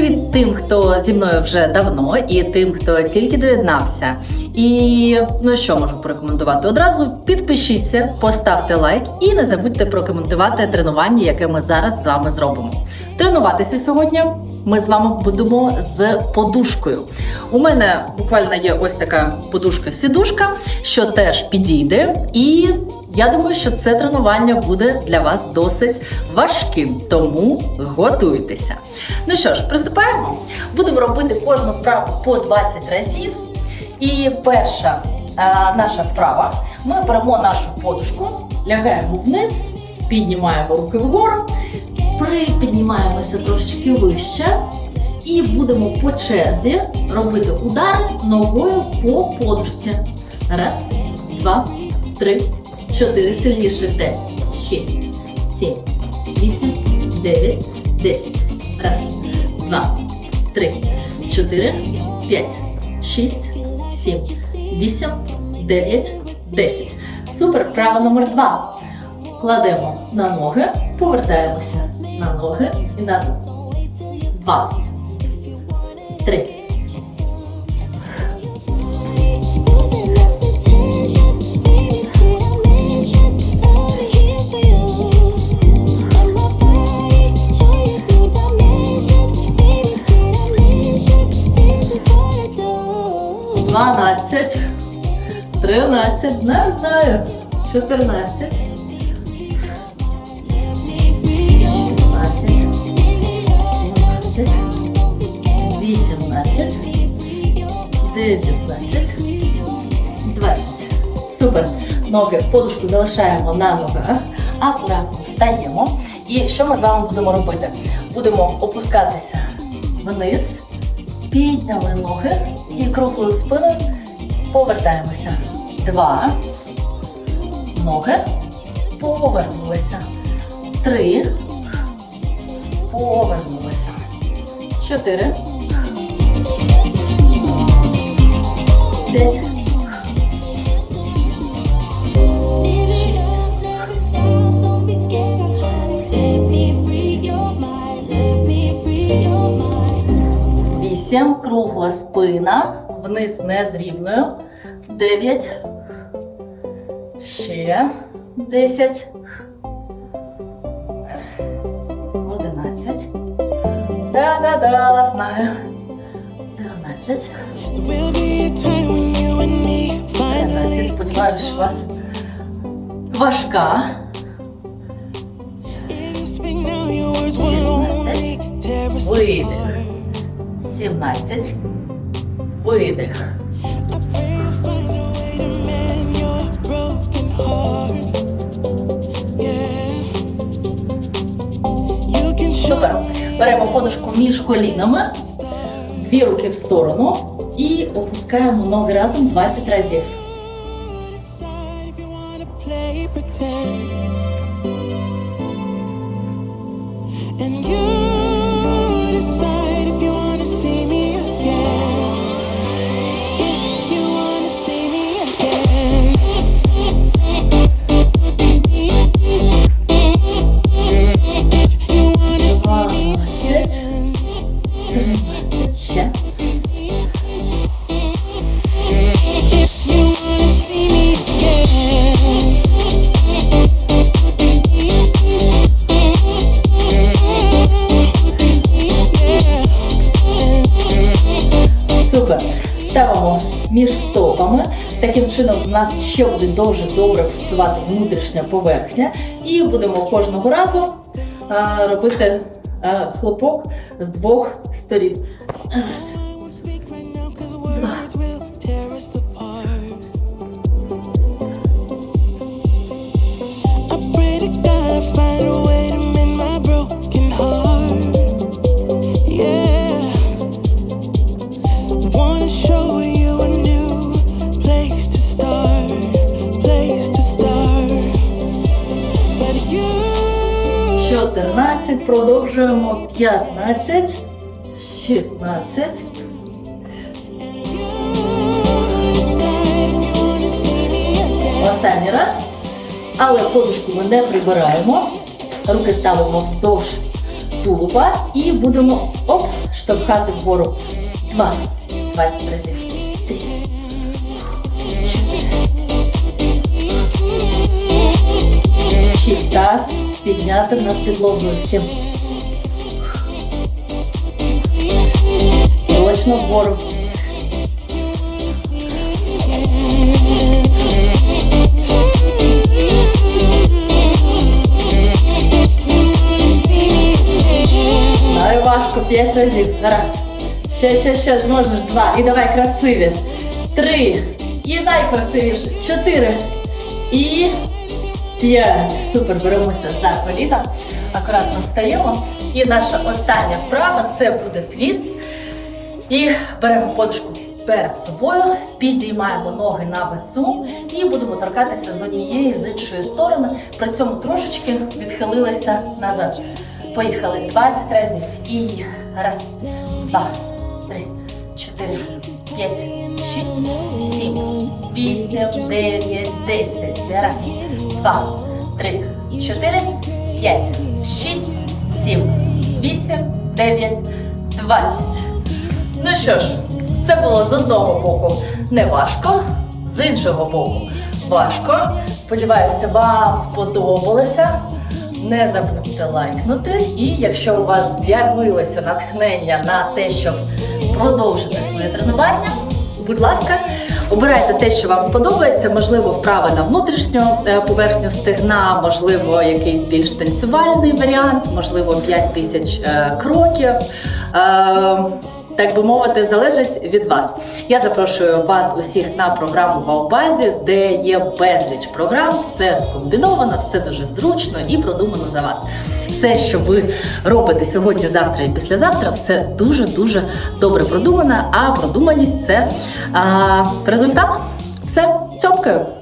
Привіт тим, хто зі мною вже давно, і тим, хто тільки доєднався. І ну що можу порекомендувати? Одразу підпишіться, поставте лайк і не забудьте прокоментувати тренування, яке ми зараз з вами зробимо. Тренуватися сьогодні ми з вами будемо з подушкою. У мене буквально є ось така подушка-сідушка, що теж підійде. І я думаю, що це тренування буде для вас досить важким, тому готуйтеся. Ну що ж, приступаємо. Будемо робити кожну вправу по 20 разів. І перша а, наша вправа. Ми беремо нашу подушку, лягаємо вниз, піднімаємо руки вгору, припіднімаємося трошечки вище. І будемо по черзі робити удари ногою по подушці. Раз, два, три, чотири. Сильніше. П'ять, шість, сім, вісім, дев'ять, десять. Раз, два, три, чотири, п'ять, шість, сім, вісім, дев'ять, десять. Супер. Вправа номер два. Кладемо на ноги, повертаємося на ноги і назад. Два. Три. Дванадцять. Тринадцять. Знаю, знаю. Чотирнадцять. Двадцять. Сімнадцять. Вісімнадцять. Дев'ятнадцять. Двадцять. Супер. Ноги, подушку залишаємо на ногах. Акуратно встаємо. І що ми з вами будемо робити? Будемо опускатися вниз, підняли ноги і круглою спиною повертаємося. Два. Ноги. Повернулися. Три. Повернулися. Чотири. П'ять. 8 кругла спина, вниз не з рівною. 9. Ще 10. 11. Да-да-да, знаю. 12. 13. Сподіваюсь, вас важка. 16. Видих apart. Сімнадцять. Видих. Супер. Беремо подушку між колінами, дві руки в сторону і опускаємо ноги разом 20 разів. Між стопами. Таким чином у нас ще буде дуже добре працювати внутрішня поверхня. І будемо кожного разу робити хлопок з двох сторін. 14, продовжуємо 15, 16, Останній раз. Але подушку ми не прибираємо. Руки ставимо вздовж тулуба і будемо оп, штовхати вгору. Два. 20 разів. Підняти над підлогою. Сім. Точно вгору. Важко, п'ять разів. Раз. Ще, ще, ще зможеш. Два. І давай красиві. Три. І найкрасивіше. Чотири. І п'ять. Супер, беремося за коліна. Акуратно встаємо. І наша остання вправа це буде твіст. І беремо подушку перед собою, підіймаємо ноги на весу і будемо торкатися з однієї з іншої сторони. При цьому трошечки відхилилися назад. Поїхали 20 разів. І раз, два, три, чотири, п'ять, шість, сім, вісім, дев'ять, десять. Раз, два, три, чотири, п'ять, шість, сім, вісім, дев'ять, двадцять. Ну що ж, це було з одного боку не важко, з іншого боку важко. Сподіваюся, вам сподобалося. Не забудьте лайкнути. І якщо у вас з'явилося натхнення на те, щоб продовжити своє тренування, будь ласка, обирайте те, що вам сподобається, можливо, вправи на внутрішню е, поверхню стегна, можливо, якийсь більш танцювальний варіант, можливо, 5 тисяч е, кроків. Е, так би мовити, залежить від вас. Я запрошую вас усіх на програму Ваубазі, де є безліч програм, все скомбіновано, все дуже зручно і продумано за вас. Все, що ви робите сьогодні, завтра і післязавтра, все дуже дуже добре продумано. А продуманість це а, результат. Все, цьомкаю.